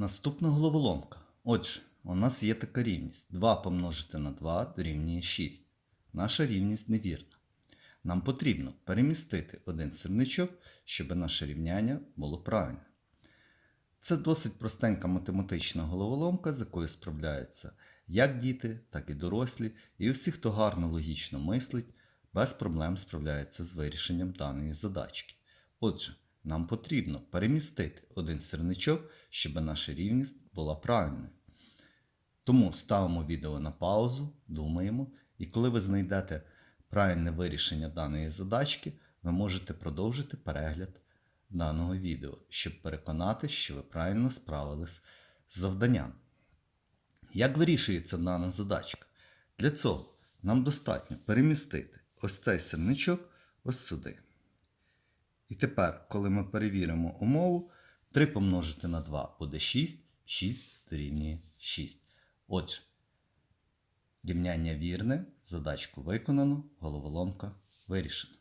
Наступна головоломка. Отже, у нас є така рівність. 2 помножити на 2 дорівнює 6. Наша рівність невірна. Нам потрібно перемістити один сірничок, щоб наше рівняння було правильне. Це досить простенька математична головоломка, з якою справляються як діти, так і дорослі, і всі, хто гарно логічно мислить, без проблем справляється з вирішенням даної задачки. Отже, нам потрібно перемістити один сірничок, щоб наша рівність була правильною. Тому ставимо відео на паузу, думаємо, і коли ви знайдете правильне вирішення даної задачки, ви можете продовжити перегляд даного відео, щоб переконатися, що ви правильно справились з завданням. Як вирішується дана задачка? Для цього нам достатньо перемістити ось цей сірничок ось сюди. І тепер, коли ми перевіримо умову, 3 помножити на 2 буде 6, 6 дорівнює 6. Отже, рівняння вірне, задачку виконано, головоломка вирішена.